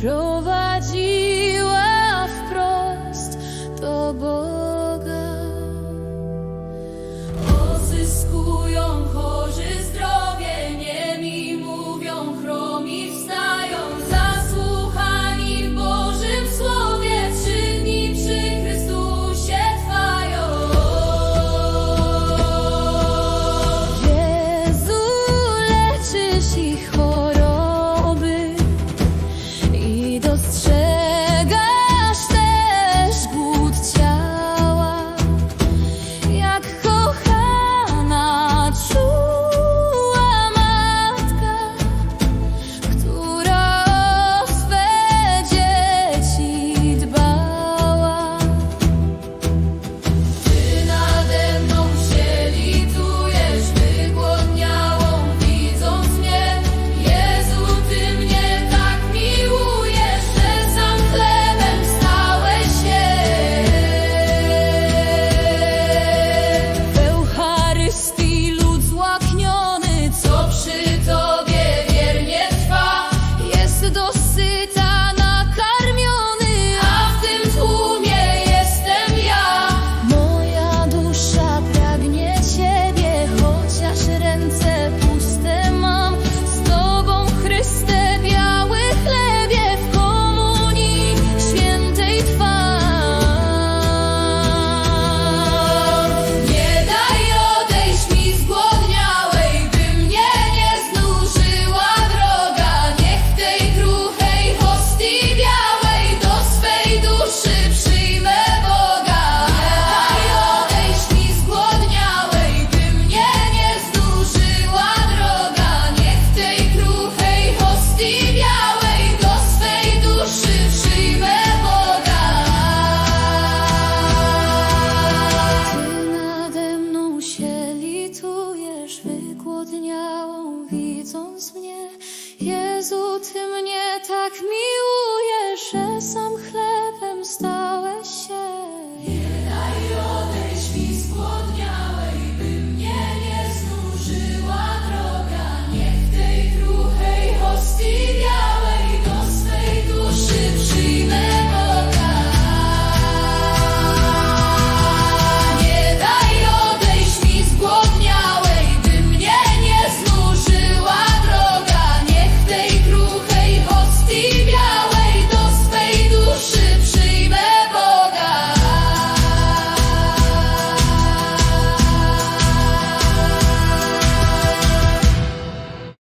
provide sit down. Jezu, Ty mnie tak miłujesz, że sam chlebem stałeś.